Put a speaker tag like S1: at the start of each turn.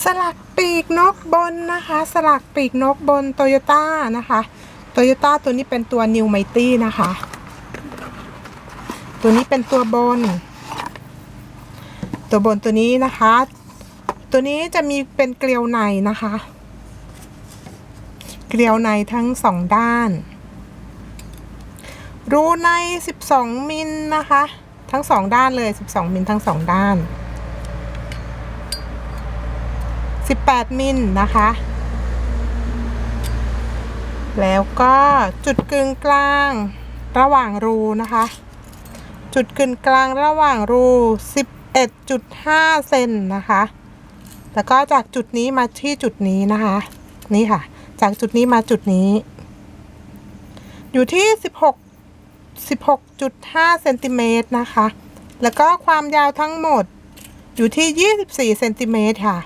S1: สลักปีกนกบนนะคะ สลักปีกนกบนโตโยต้านะคะโตโยต้าตัวนี้เป็นตัว New Mighty นะคะ ตัวนี้เป็นตัวบน ตัวบนตัวนี้นะคะ ตัวนี้จะมีเป็นเกลียวในนะคะ เกลียวในทั้งสองด้าน รูใน 12 มิลนะคะ ทั้งสองด้านเลย 12 มิลทั้งสองด้าน 18 มิลนะคะ แล้วก็จุดกึ่งกลางระหว่างรูนะคะ จุดกึ่งกลางระหว่างรู 11.5 เซนนะคะ แล้วก็จากจุดนี้มาที่จุดนี้นะคะ นี่ค่ะ จากจุดนี้มาจุดนี้ อยู่ที่ 16 16.5 เซนติเมตรนะคะ แล้วก็ความยาวทั้งหมดอยู่ที่ 24 เซนติเมตรค่ะ